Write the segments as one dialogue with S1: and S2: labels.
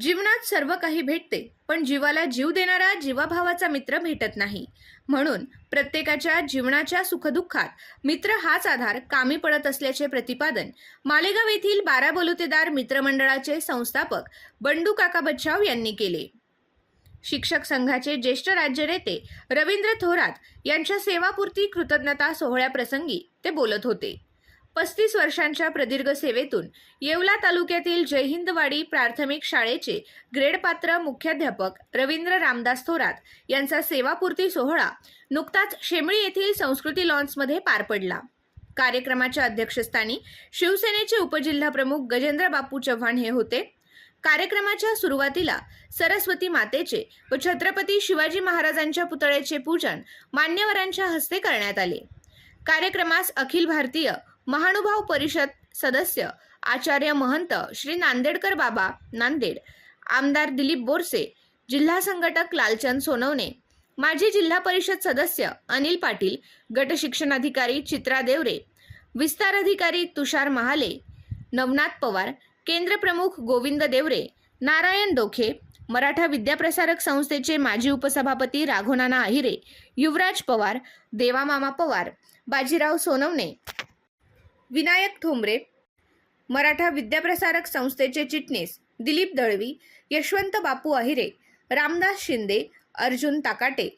S1: जीवनात सर्व काही भेटते पण जीवाला जीव देणारा जीवाभावाचा मित्र भेटत नाही. म्हणून प्रत्येकाच्या जीवनाच्या सुखदुःखात मित्र हाच आधार कामी पडत असल्याचे प्रतिपादन मालेगाव येथील बारा बलुतेदार मित्रमंडळाचे संस्थापक बंडू काका बच्चाव यांनी केले. शिक्षक संघाचे ज्येष्ठ राज्यनेते रवींद्र थोरात यांच्या सेवापूर्ती कृतज्ञता सोहळ्याप्रसंगी ते बोलत होते. पस्तीस वर्षांच्या प्रदीर्घ सेवेतून येवला तालुक्यातील जयहिंदवाडी प्राथमिक शाळेचे ग्रेडपात्र मुख्याध्यापक रवींद्र रामदास थोरात यांचा सेवापूर्ती सोहळा नुकताच शेमळी येथील संस्कृती लॉन्समध्ये पार पडला. कार्यक्रमाच्या अध्यक्षस्थानी शिवसेनेचे उपजिल्हाप्रमुख गजेंद्र बापू चव्हाण हे होते. कार्यक्रमाच्या सुरुवातीला सरस्वती मातेचे व छत्रपती शिवाजी महाराजांच्या पुतळ्याचे पूजन मान्यवरांच्या हस्ते करण्यात आले. कार्यक्रमास अखिल भारतीय महानुभाव परिषद सदस्य आचार्य महंत श्री नांदेडकर बाबा नांदेड आमदार दिलीप बोरसे जिल्हा संघटक लालचंद सोनवणे माजी जिल्हा परिषद सदस्य अनिल पाटील गट शिक्षणाधिकारी चित्रा देवरे विस्तार अधिकारी तुषार महाले नवनाथ पवार केंद्र प्रमुख गोविंद देवरे नारायण डोखे मराठा विद्याप्रसारक संस्थेचे माजी उपसभापती राघोनाना अहिरे युवराज पवार देवामामा पवार बाजीराव सोनवणे विनायक ठोंबरे मराठा विद्याप्रसारक संस्थेचे चिटणीस दिलीप दळवी यशवंत बापू अहिरे रामदास शिंदे अर्जुन ताकाटे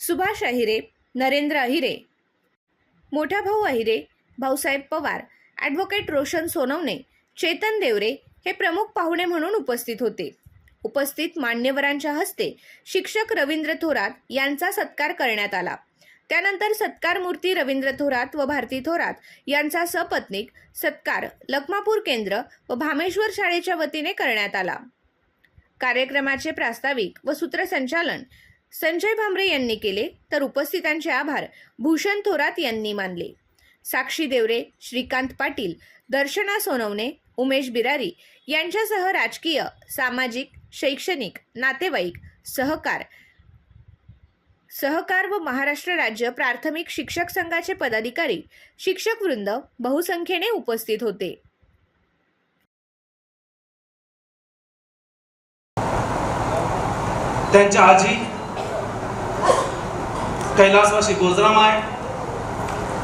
S1: सुभाष अहिरे नरेंद्र अहिरे मोठा भाऊ अहिरे भाऊसाहेब पवार ॲडव्होकेट रोशन सोनवणे चेतन देवरे हे प्रमुख पाहुणे म्हणून उपस्थित होते. उपस्थित मान्यवरांच्या हस्ते शिक्षक रवींद्र थोरात यांचा सत्कार करण्यात आला. त्यानंतर सत्कार मूर्ती रवींद्र थोरात व भारती थोरात यांचा सपत्नीक सत्कार लखमापूर केंद्र व भामेश्वर शाळेच्या वतीने करण्यात आला. कार्यक्रमाचे प्रास्ताविक व सूत्रसंचालन संजय भांबरे यांनी केले तर उपस्थितांचे आभार भूषण थोरात यांनी मानले. साक्षी देवरे श्रीकांत पाटील दर्शना सोनवणे उमेश बिरारी यांच्यासह राजकीय सामाजिक शैक्षणिक नातेवाईक सहकार सहकार व महाराष्ट्र राज्य प्राथमिक शिक्षक संघाचे पदाधिकारी शिक्षक वृंद बहुसंख्येने उपस्थित होते.
S2: त्यांच्या आजी कैलासवासी गोजरामाय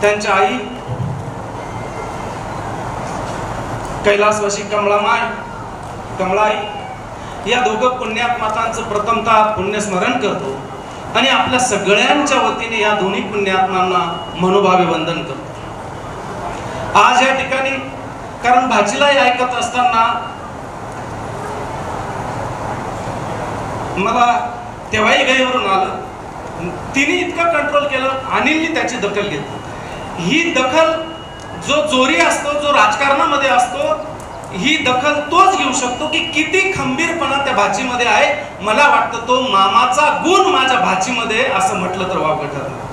S2: त्यांच्या आई कैलासवासी कमळामाय कमळाई या दोघं पुण्यात्मातांचं प्रथमतः पुण्यस्मरण करतो. आणि आपल्या सगळ्यांच्या वतीने या दोन्ही पुण्यात्मांना मनोभावे वंदन करतो. आज या ठिकाणी कारण भाजीलाही ऐकत असताना मला तेव्हाही गैवरून आलं. तिने इतकं कंट्रोल केलं अनिलनी त्याची दखल घेतली. ही दखल जो चोरी असतो जो राजकारणामध्ये असतो ही दखल तोच घेऊ शकतो की किती खंबीरपणा त्या भाचीमध्ये आहे. मला वाटतं तो मामाचा गुण माझ्या भाचीमध्ये असं म्हटलं तर वावगं ठरलं.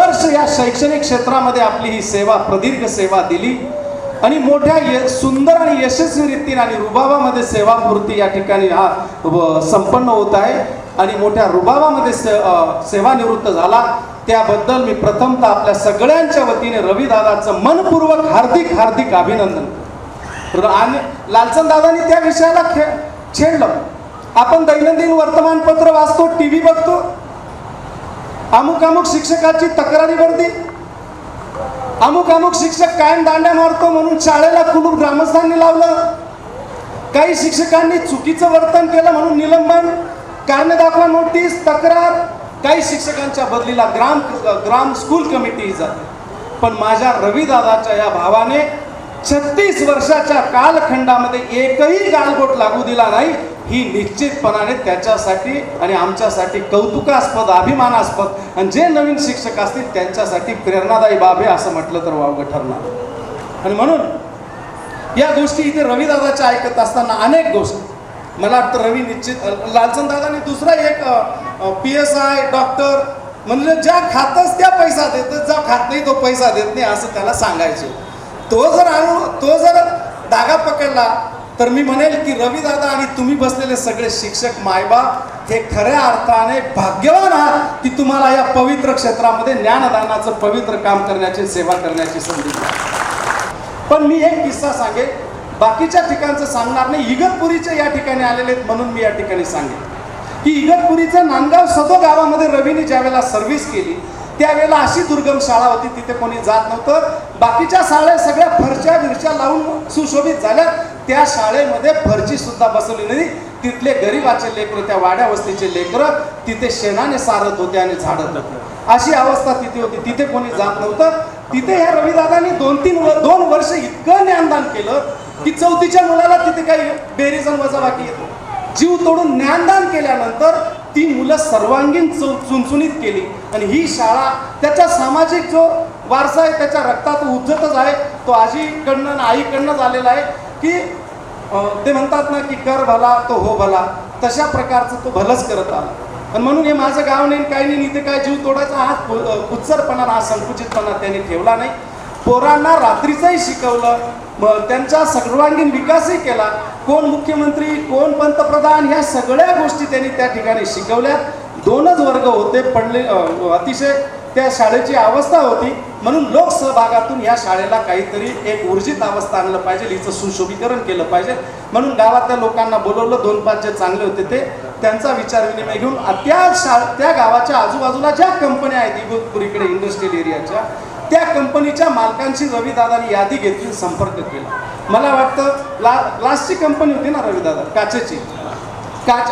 S3: वर्ष या शैक्षणिक क्षेत्रामध्ये आपली ही सेवा प्रदीर्घ सेवा दिली. आणि मोठ्या य- सुंदर आणि यशस्वी रीतीने आणि रुबाबामध्ये सेवापूर्ती या ठिकाणी हा संपन्न होत आहे. आणि मोठ्या रुबाबामध्ये से सेवानिवृत्त झाला. त्याबद्दल मी प्रथमतः आपल्या सगळ्यांच्या वतीने रविदादाचं मनपूर्वक हार्दिक हार्दिक अभिनंदन. आणि लालचंद दादांनी त्या विषयाला खे छेडलं. आपण दैनंदिन वर्तमानपत्र वाचतो टी व्ही बघतो. अमुक अमुक शिक्षकाची तक्रारी गर्दी. अमुक अमुक शिक्षक कायम दांड्या मारतो म्हणून शाळेला कुलूप ग्रामस्थांनी लावलं. काही शिक्षकांनी चुकीचं वर्तन केलं म्हणून निलंबन. कारणे दाखवा नोटीस तक्रार. काही शिक्षकांच्या बदलीला ग्राम ग्राम स्कूल कमिटी जाते. पण माझ्या रविदादाच्या या भावाने छत्तीस वर्षाच्या कालखंडामध्ये एकही गालबोट लागू दिला नाही. ही निश्चितपणाने त्याच्यासाठी आणि आमच्यासाठी कौतुकास्पद अभिमानास्पद आणि जे नवीन शिक्षक असतील त्यांच्यासाठी प्रेरणादायी बाब आहे असं म्हटलं तर वावगं ठरणार. आणि म्हणून या गोष्टी इथे रविदादाच्या ऐकत असताना अनेक गोष्टी. मला वाटतं रवी निश्चित लालचंद दादाने दुसरा एक पी एस आय डॉक्टर म्हणजे ज्या खातच त्या पैसा देतं ज्या खात नाही तो पैसा देत नाही असं त्याला सांगायचं. तो जर आणू तो जर धागा पकडला तर मी म्हणेल की रविदादा आणि तुम्ही बसलेले सगळे शिक्षक मायबाप हे खऱ्या अर्थाने भाग्यवान आहात की तुम्हाला या पवित्र क्षेत्रामध्ये ज्ञानदानाचं पवित्र काम करण्याची सेवा करण्याची संधी पण मी एक किस्सा सांगेन. बाकीच्या ठिकाणचं सांगणार नाही. इगतपुरीचे या ठिकाणी आलेले आहेत म्हणून मी या ठिकाणी सांगेन. की इगतपुरीचं नांदगाव सदो गावामध्ये रवीने ज्यावेळेला सर्व्हिस केली त्यावेळेला अशी दुर्गम शाळा होती तिथे कोणी जात नव्हतं. बाकीच्या शाळा सगळ्या फरच्या बिरच्या लावून सुशोभित झाल्या. त्या शाळेमध्ये फरची सुद्धा बसवली नाही. तिथले गरीबाचे लेकरं त्या वाड्या वस्तीचे लेकरं तिथे शेणाने सारत होते आणि झाडत होते अशी अवस्था तिथे होती. तिथे कोणी जात नव्हतं. तिथे ह्या रविदादांनी दोन तीन व- दोन वर्ष इतकं ज्ञानदान केलं की चौथीच्या मुलाला तिथे काही बेरीजन आणि वजाबाकी येतो जीव तोडून ज्ञानदान केल्यानंतर ती मुलं सर्वांगीण चु- चुनचुनीत केली. आणि ही शाळा त्याचा सामाजिक जो वारसा आहे त्याच्या रक्तात उज्जतच आहे. तो आजीकडनं आणि आईकडनं झालेला आहे की ते म्हणतात ना की कर भला तो हो भला. तशा प्रकारचं तो भलंच करत आला. आणि म्हणून हे माझं गाव नाही काही नाही इथे काय जीव तोडायचा हा कु- हा संकुचितपणा त्यांनी ठेवला नाही. पोरांना रात्रीचंही शिकवलं. मग त्यांचा सर्वांगीण विकासही केला. कोण मुख्यमंत्री कोण पंतप्रधान ह्या सगळ्या गोष्टी त्यांनी त्या ठिकाणी शिकवल्या. दोनच वर्ग होते पडले अतिशय त्या शाळेची अवस्था होती. म्हणून लोकसहभागातून या शाळेला काहीतरी एक ऊर्जित अवस्था आणलं पाहिजे हिचं सुशोभीकरण केलं पाहिजे. म्हणून गावातल्या लोकांना बोलवलं दोन पाच जे चांगले होते ते. त्यांचा विचार विनिमय घेऊन त्या शा त्या गावाच्या आजूबाजूला ज्या कंपन्या आहेत इगतपुरीकडे इंडस्ट्रियल एरियाच्या त्या कंपनीच्या मालकांशी रवीदादांनी यादी घेतली संपर्क केला. मला वाटतं ला ग्लासची कंपनी होती ना रवीदादा काचेची. काच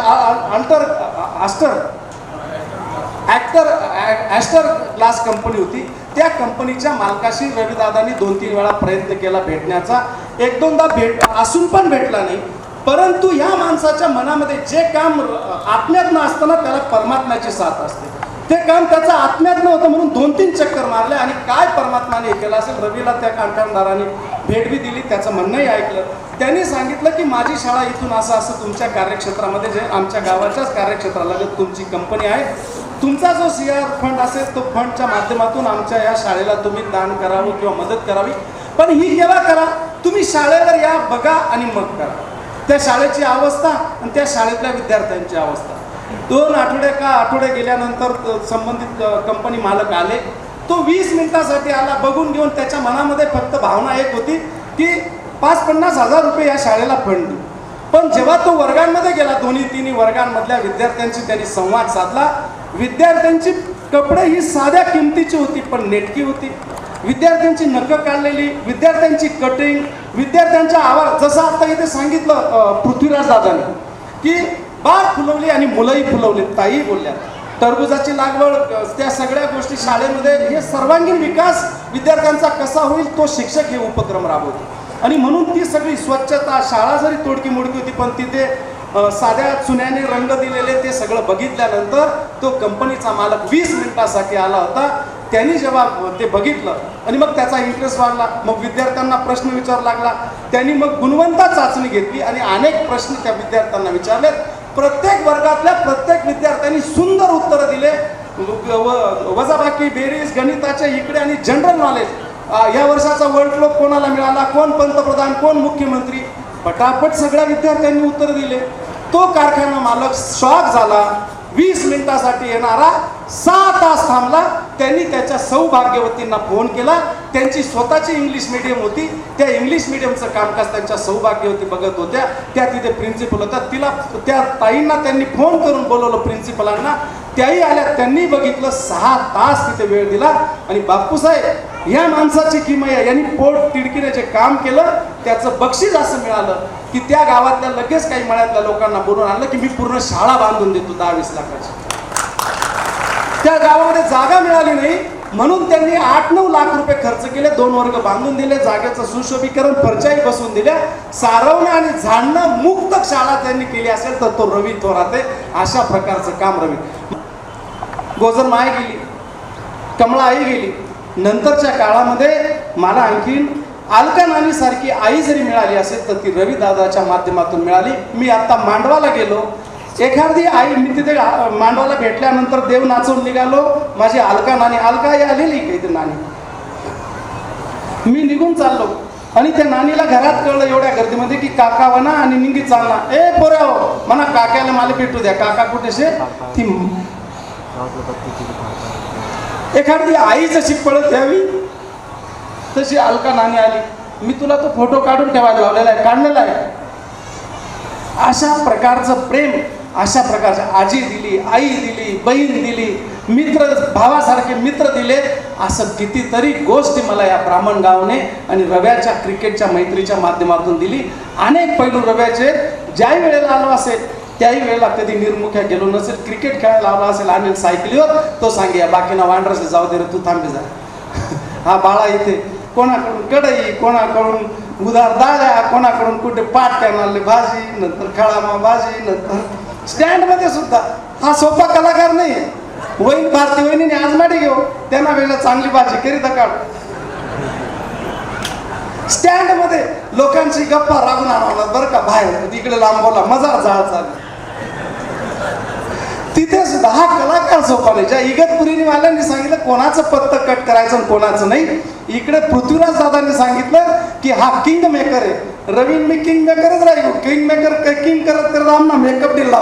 S3: alter aster actor aster glass company होती. त्या कंपनीच्या मालकाशी रवीदादांनी दोन तीन वेळा प्रयत्न केला भेटण्याचा. एक दोनदा भेट असून पण भेटला नाही. परंतु या माणसाच्या मनामध्ये जे काम आत्म्यात न असताना त्याला परमात्म्याची साथ असते. ते काम त्याचं आत्म्यात नव्हतं म्हणून दोन तीन चक्कर मारले आणि काय परमात्माने केलं असेल? रवीला त्या कारखानदाराने भेट बी दिली त्याचं म्हणणंही ऐकलं. त्यांनी सांगितलं की माझी शाळा इथून असं असं तुमच्या कार्यक्षेत्रामध्ये जे आमच्या गावाच्याच कार्यक्षेत्रालगत तुमची कंपनी आहे तुमचा जो सी आर फंड असेल तो फंडच्या माध्यमातून आमच्या या शाळेला तुम्ही दान करावं किंवा मदत करावी. पण ही केव्हा करा? तुम्ही शाळेवर या बघा आणि मग करा. त्या शाळेची अवस्था आणि त्या शाळेतल्या विद्यार्थ्यांची अवस्था. दोन आठवडे का आठवडे गेल्यानंतर संबंधित कंपनी मालक आले. तो वीस मिनिटासाठी आला बघून घेऊन त्याच्या मनामध्ये फक्त भावना एक होती की पाच पन्नास हजार रुपये या शाळेला फंड देऊ. पण जेव्हा तो वर्गांमध्ये गेला दोन्ही तिन्ही वर्गांमधल्या विद्यार्थ्यांशी त्यांनी संवाद साधला. विद्यार्थ्यांची कपडे ही साध्या किमतीची होती पण नेटकी होती. विद्यार्थ्यांची नखं काढलेली विद्यार्थ्यांची कटिंग विद्यार्थ्यांचा आवाज. जसं आता इथे सांगितलं पृथ्वीराज दादाने की बाग फुलवली आणि मुलंही फुलवली ताई बोलल्या. टरबुजाची लागवड त्या सगळ्या गोष्टी शाळेमध्ये हे सर्वांगीण विकास विद्यार्थ्यांचा कसा होईल तो शिक्षक हे उपक्रम राबवतो आणि म्हणून ती सगळी स्वच्छता शाळा जरी तोडकी मोडकी होती पण तिथे साध्या चुन्याने रंग दिलेले ते सगळं बघितल्यानंतर तो कंपनीचा मालक वीस मिनिटासाठी आला होता. त्यांनी जेव्हा ते बघितलं आणि मग त्याचा इंटरेस्ट वाढला. मग विद्यार्थ्यांना प्रश्न विचारू लागला. त्यांनी मग गुणवंता चाचणी घेतली आणि अनेक प्रश्न त्या विद्यार्थ्यांना विचारलेत. प्रत्येक वर्गातल्या प्रत्येक विद्यार्थ्यांनी सुंदर उत्तरं दिले. व- वजाबाकी बेरीज गणिताचे इकडे आणि जनरल नॉलेज या वर्षाचा वर्ल्ड क्लोब कोणाला मिळाला? कोण पंतप्रधान? कोण मुख्यमंत्री? पटापट सगळ्या विद्यार्थ्यांनी उत्तर दिले. तो कारखाना मालक शॉक झाला. वीस मिनिटासाठी येणारा सहा तास थांबला त्यांनी त्याच्या सौभाग्यवतींना फोन केला. त्यांची स्वतःची इंग्लिश मिडियम होती. त्या इंग्लिश मिडियमचं कामकाज त्यांच्या सौभाग्यवती बघत होत्या. त्या तिथे प्रिन्सिपल होत्या. तिला त्या ताईंना त्यांनी फोन करून बोलवलं प्रिन्सिपलांना त्याही आल्या त्यांनी बघितलं. सहा तास तिथे वेळ दिला. आणि बापूसाहेब ह्या माणसाची किमया यांनी पोट तिडकीने जे काम केलं त्याचं बक्षीस असं मिळालं की त्या गावातल्या लगेच काही मळ्यातल्या लोकांना बोलून आणलं की मी पूर्ण शाळा बांधून देतो दहा वीस लाखाची. त्या गावामध्ये जागा मिळाली नाही. म्हणून त्यांनी आठ नऊ लाख रुपये खर्च केले दोन वर्ग बांधून दिले जागेचं सुशोभीकरण पर्चाई बसवून दिल्या. सारवणं आणि झाडणं मुक्त शाळा त्यांनी केली असेल तर तो रवी थोरात आहे. अशा प्रकारचं काम रवी. गोजर माय गेली कमळा आई गेली. नंतरच्या काळामध्ये मला आणखीन अलका नानी सारखी आई जरी मिळाली असेल तर ती रवी दादाच्या माध्यमातून मिळाली. मी आता मांडवाला गेलो. एखादी आई मी तिथे मांडवाला भेटल्यानंतर देव नाचून निघालो. माझी अलका नाणी अलका ही आलेली इथे नाणी मी निघून चाललो. आणि त्या नानीला घरात कळलं एवढ्या गर्दीमध्ये की काका वना आणि निंगी चालना. ए पोऱ्या हो म्हणा काक्याला मला भेटू द्या. काका कुठेशे ती एखादी आई जशी पळत यावी तशी अलका नाणी आली. मी तुला तो फोटो काढून ठेवायला लावलेला आहे काढलेला आहे. अशा प्रकारचं प्रेम अशा प्रकारच्या आजी दिली आई दिली बहीण दिली मित्र भावासारखे मित्र दिले असं कितीतरी गोष्टी मला या ब्राह्मण गावने आणि रव्याच्या क्रिकेटच्या मैत्रीच्या माध्यमातून दिली. अनेक पैलू रव्याचे ज्याही वेळेला आलो असेल त्याही वेळेला कधी निर्मुख्या गेलो नसेल क्रिकेट खेळायला आलो असेल आणि सायकलीवर तो सांगे बाकीना वांड्रस जाऊ दे रे तू थांबे जा. हा बाळा इथे कोणाकडून कढई कोणाकडून उधार दाळ्या कोणाकडून कुठे पाट करणारी भाजी नंतर खळामा भाजी नंतर स्टँडमध्ये सुद्धा. हा सोपा कलाकार नाही वहीन भारती वहिनीने आज माटे घेऊ. त्यांना वेळेला चांगली भाजी. करीत काढ. स्टँडमध्ये लोकांची गप्पा रागून आणवला बरं का? बाहेर. इकडे लांब मजा जाळ चालली तिथे सुद्धा हा कलाकार सोपा ज्या इगतपुरीने वाल्यांनी सांगितलं कोणाचं पत्त कट करायचं आणि कोणाचं नाही. इकडे पृथ्वीराज दादांनी सांगितलं की हा किंग मेकर आहे. रवीन मी किंग मेकरच राहिलो. किंग मेकर किंग करत करत आमना मेकअप डील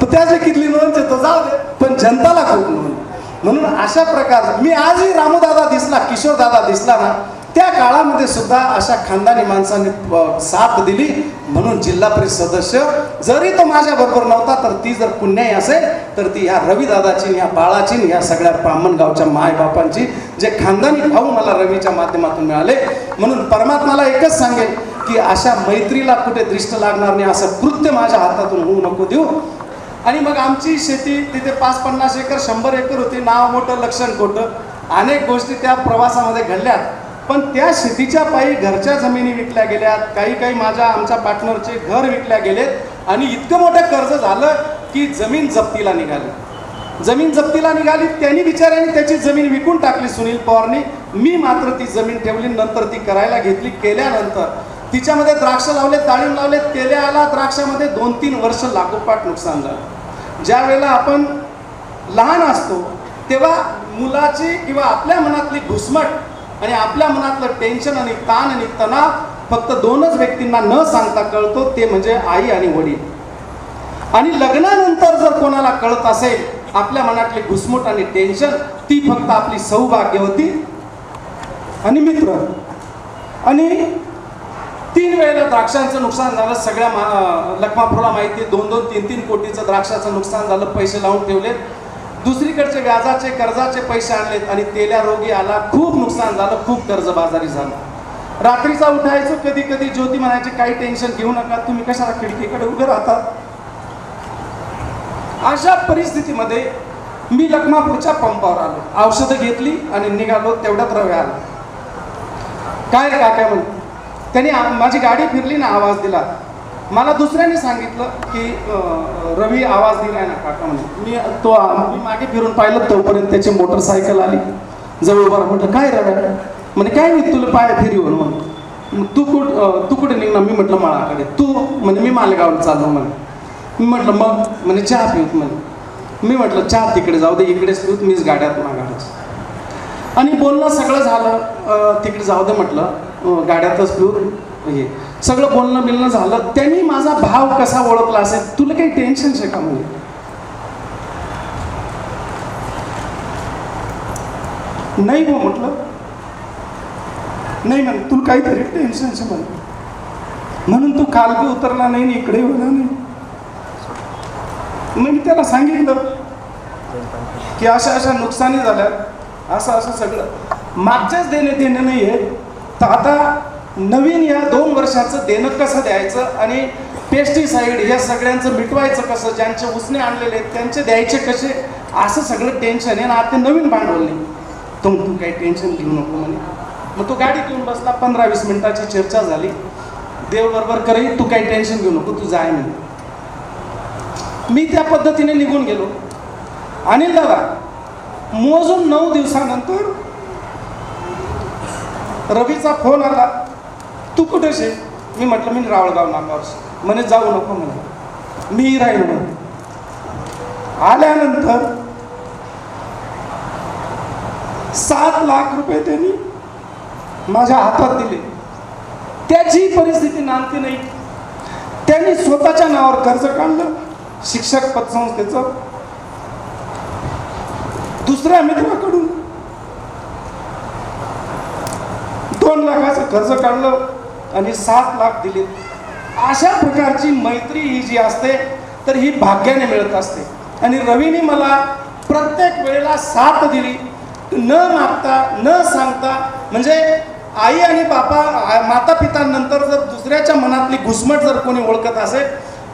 S3: तर त्याचे कितली नोंद तर जाऊ दे. पण जनताला खूप नोंद. म्हणून अशा प्रकार मी आजही रामूदादा दिसला किशोर दादा दिसला ना त्या काळामध्ये सुद्धा अशा खानदानी माणसाने साथ दिली. म्हणून जिल्हा परिषद सदस्य जरी तो माझ्या बरोबर नव्हता तर ती जर पुण्याई असेल तर ती ह्या रविदादाची या ह्या बाळाची ह्या सगळ्या ब्राह्मणगावच्या मायबापांची जे खानदानी भाऊ मला रवीच्या माध्यमातून मिळाले. म्हणून परमात्माला एकच सांगेल की अशा मैत्रीला कुठे दृष्ट लागणार नाही असं कृत्य माझ्या हातातून होऊ नको देऊ. आणि मग आमची शेती तिथे पाच पन्नास एकर शंभर एकर होती नाव मोठं लक्षण खोटं. अनेक गोष्टी त्या प्रवासामध्ये घडल्यात. पण त्या शेतीच्या पायी घरच्या जमिनी विकल्या गेल्यात काही काही माझ्या आमच्या पार्टनरचे घर विकल्या गेलेत आणि इतकं मोठं कर्ज झालं की जमीन जप्तीला निघाली. जमीन जप्तीला निघाली त्यांनी बिचाऱ्यांनी त्याची जमीन विकून टाकली सुनील पवारनी. मी मात्र ती जमीन ठेवली नंतर ती करायला घेतली. केल्यानंतर तिच्यामध्ये द्राक्ष लावले ताळीम लावले तेल्याला द्राक्षामध्ये दोन तीन वर्ष लागोपाठ नुकसान झालं. ज्या वेळेला आपण लहान असतो तेव्हा मुलाची किंवा आपल्या मनातली घुसमट आणि आपल्या मनातलं टेन्शन आणि ताण आणि तणाव फक्त दोनच व्यक्तींना न सांगता कळतो ते म्हणजे आई आणि वडील. आणि लग्नानंतर जर कोणाला कळत असेल आपल्या मनातली घुसमूट आणि टेन्शन ती फक्त आपली सौभाग्यवती आणि मित्र. आणि तीन वेळेला द्राक्षांचं नुकसान झालं सगळ्या मा लखमापूरला माहिती दोन दोन तीन तीन कोटीचं द्राक्षाचं नुकसान झालं पैसे लावून ठेवले दुसरीकडचे व्याजाचे कर्जाचे पैसे आणलेत आणि तेल्या रोगी आला खूप नुकसान झालं खूप कर्जबाजारी झालं. रात्रीचा उठायचो कधी कधी ज्योती म्हणायचे काही टेन्शन घेऊ नका तुम्ही कशाला खिडकीकडे उभे राहता? अशा परिस्थितीमध्ये मी लखमापूरच्या पंपावर आलो. औषधं घेतली आणि निघालो तेवढ्यात रव्या आला काय रे काका म्हणते त्यांनी माझी गाडी फिरली ना आवाज दिला. मला दुसऱ्याने सांगितलं की रवी आवाज दिलाय ना काका म्हणजे मी तो मी मागे फिरून पाहिलं तोपर्यंत त्याची मोटरसायकल आली. जवळ बरं म्हटलं काय रव्या म्हणे काय नाही तुला पाय फिरी म्हणून मग तू कुठ तू कुठे निघणार? मी म्हटलं माळाकडे. तू म्हणे मी मालेगावला चाललो म्हणे. मी म्हटलं मग? म्हणे चहा पिऊत म्हणे. मी म्हटलं चहा तिकडे जाऊ दे इकडेच पिऊत मीच गाड्यात मागाडच आणि बोलणं सगळं झालं तिकडे जाऊ दे म्हटलं गाड्यातच पिऊत हे सगळं बोलणं बिलणं झालं. त्यांनी माझा भाव कसा ओळखला असेल? तुला काही टेन्शन आहे का म्हणजे नाही हो म्हटलं. नाही म्हण तुला काहीतरी टेन्शन आहे म्हण. म्हणून तू काल बी उतरला नाही इकडे होणार नाही. मग मी त्याला सांगितलं की अशा अशा नुकसानी झाल्या असं असं सगळं. मागच्याच देणे देणं नाही आहे तर आता नवीन या दोन वर्षाचं देणं कसं द्यायचं आणि पेस्टिसाईड या सगळ्यांचं मिटवायचं कसं? ज्यांचे उसने आणलेले आहेत त्यांचे द्यायचे कसे? असं सगळं टेन्शन आहे ना आता नवीन भांडवल नाही. तुम तू काही टेन्शन घेऊ नको म्हणे. मग तो गाडीत येऊन बसला पंधरा वीस मिनिटाची चर्चा झाली. देव बरोबर तू काही टेन्शन घेऊ नको तू जाय म्हणे. मी त्या पद्धतीने निघून गेलो. अनिल दादा मोजून नऊ दिवसानंतर रवीचा फोन आला. तू कुठे शे मी म्हटलं मी रावळगाव नाकावर म्हणे जाऊ नको म्हणे. मी राहील म्हणे आल्यानंतर सात लाख रुपये त्यांनी माझ्या हातात दिले. त्याची परिस्थिती नांदती नाही. त्यांनी स्वतःच्या नावावर कर्ज काढलं शिक्षक पतसंस्थेचं दुसऱ्या मित्राकडून दोन लाखाचं कर्ज काढलं. आणि सात लाख दिले अशा प्रकारची मैत्री ही जी असते तर ही भाग्याने मिळत असते. आणि रवीने मला प्रत्येक वेळेला साथ दिली. न मागता न सांगता म्हणजे आई आणि बापा माता पितांनंतर जर दुसऱ्याच्या मनातली घुसमट जर कोणी ओळखत असेल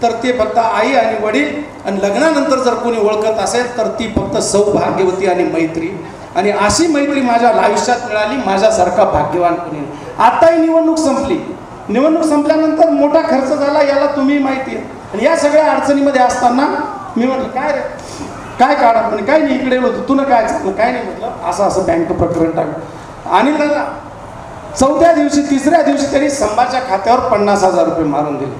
S3: तर ते फक्त आई आणि वडील आणि लग्नानंतर जर कोणी ओळखत असेल तर ती फक्त सौभाग्यवती आणि मैत्री. आणि अशी मैत्री माझ्या आयुष्यात मिळाली माझ्यासारखा भाग्यवान कोणी नाही. आताही निवडणूक संपली. निवडणूक संपल्यानंतर मोठा खर्च झाला याला तुम्ही माहिती आहे. आणि या सगळ्या अडचणीमध्ये असताना मी म्हटलं काय रे? काय काढा म्हणे काय नाही इकडे होतो. तुला काय झालं काय नाही. म्हटलं असं असं बँक प्रकरण टाकलं आणि दादा चौथ्या दिवशी तिसऱ्या दिवशी त्यांनी संभाच्या खात्यावर पन्नास हजार रुपये मारून दिले.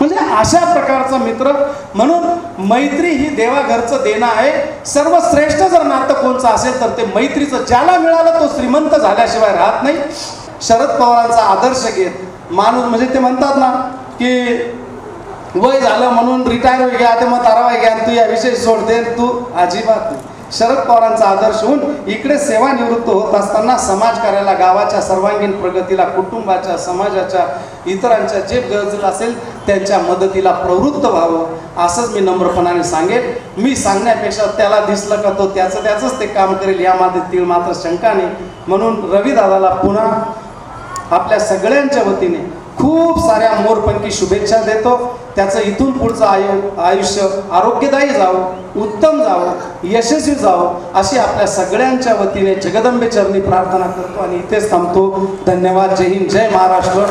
S3: म्हणजे अशा प्रकारचा मित्र. म्हणून मैत्री ही देवाघरचं देणं आहे. सर्वश्रेष्ठ जर नातं कोणचं असेल तर ते मैत्रीचं ज्याला मिळालं तो श्रीमंत झाल्याशिवाय राहत नाही. शरद पवारांचा आदर्श घेत. माणूस म्हणजे ते म्हणतात ना की वय झालं म्हणून रिटायर होई घ्या ते मग तारावाय घ्या तू या विषय सोडते तू अजिबात नाही शरद पवारांचा आदर्श होऊन इकडे सेवानिवृत्त होत असताना समाजकार्याला गावाच्या सर्वांगीण प्रगतीला कुटुंबाच्या समाजाच्या इतरांच्या जे गरजेला असेल त्यांच्या मदतीला प्रवृत्त व्हावं असंच मी नम्रपणाने सांगेन. मी सांगण्यापेक्षा त्याला दिसलं का तो त्याचं त्याचंच ते काम करेल यामध्ये ती मात्र शंका नाही म्हणून रविदादाला पुन्हा आपल्या सगळ्यांच्या वतीने खूप साऱ्या मोरपंखी शुभेच्छा देतो. त्याचं इथून पुढचं आयु आयुष्य आरोग्यदायी जावं उत्तम जावं यशस्वी जावं अशी आपल्या सगळ्यांच्या वतीने जगदंबे चरणी प्रार्थना करतो आणि इथेच थांबतो. धन्यवाद. जय हिंद. जय महाराष्ट्र.